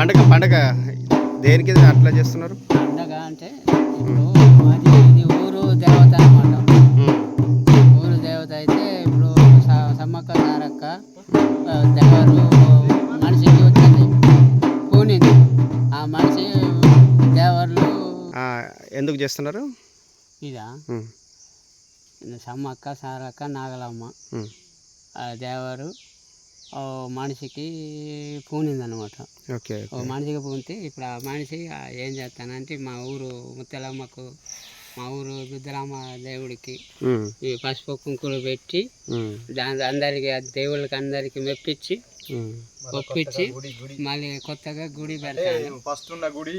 పండగ దేనికి అట్లా చేస్తున్నారు? పండగ అంటే ఇప్పుడు మాది ఇది ఊరు దేవత అనమాట ఊరు దేవత అయితే ఇప్పుడు సమ్మక్క సారక్క దేవరు మనిషికి వచ్చింది. పూనింది. ఆ మనిషి దేవర్లు ఎందుకు చేస్తున్నారు? ఇదా? సమ్మక్క సారక్క నాగలమ్మ. దేవరు మనిషికి పూనింది అనమాట ఓకే ఓ మనిషికి పూనితే ఇప్పుడు ఆ మనిషి ఏం చేస్తానంటే మా ఊరు ముత్తలమ్మకు మా ఊరు దుద్దలమ్మ దేవుడికి ఈ పసుపు కుంకులు పెట్టి దాని అందరికి దేవుళ్ళకి అందరికి మెప్పించి. ఒప్పించి మళ్ళీ కొత్తగా గుడి పెడతాను. ఫస్ట్ ఉన్న గుడి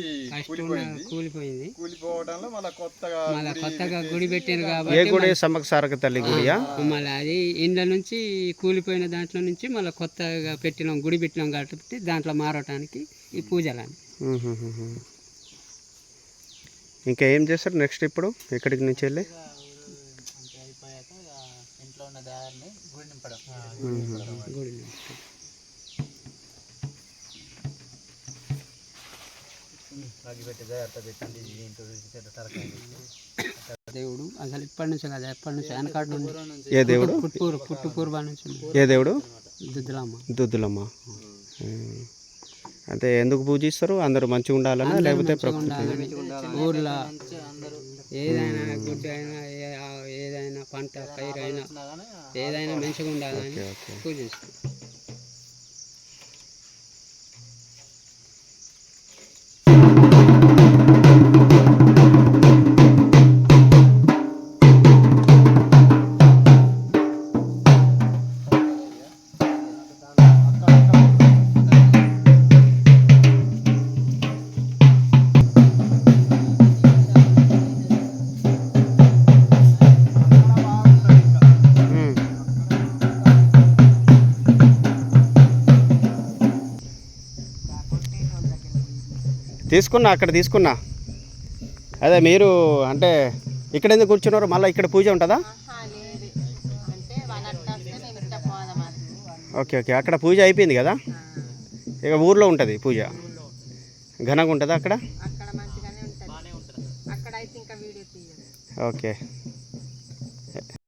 కూలిపోయింది. కూలిపోవడంలో మళ్ళీ కొత్తగా మళ్ళీ కొత్తగా గుడి పెట్టారు ఏ కాబట్టి గుడి? సమ్మక సారక తల్లి గుడియా? మళ్ళీ అది ఇండ్ల నుంచి కూలిపోయిన దాంట్లో నుంచి మళ్ళీ కొత్తగా పెట్టినాం గుడి పెట్టినాం కాబట్టి దాంట్లో మారటానికి ఈ పూజలని. ఇంకా ఏం చేస్తారు నెక్స్ట్ ఇప్పుడు? ఎక్కడికి నుంచి వెళ్ళి? అయిపోయాక ఇంట్లో ఉన్న దారిని గుడి నింపడం. దేవుడు అసలు ఇప్పటి నుంచి కదా ఎప్పటి నుంచి? వెనకాటి నుండి. ఏ దేవుడు? పుట్టూరు పుట్టు పూర్వ నుంచి ఉంది. ఏ దేవుడు? దుద్దులమ్మ. దుద్దులమ్మ. అంటే ఎందుకు పూజిస్తారు? అందరూ మంచిగా ఉండాలనా? లేకపోతే ప్రకృతి? ఊర్లో ఏదైనా గుడ్డ అయినా ఏదైనా పంట పైరు అయినా ఏదైనా మంచిగా ఉండాలని ఓకే తీసుకున్నా అక్కడ తీసుకున్నా. అదే మీరు అంటే ఇక్కడ ఎందుకు కూర్చున్నారు? మళ్ళీ ఇక్కడ పూజ ఉంటుందా? Okay okay. అక్కడ పూజ అయిపోయింది కదా? ఇక ఊర్లో ఉంటుంది పూజ. ఘనంగా ఉంటుందా అక్కడ? ఓకే.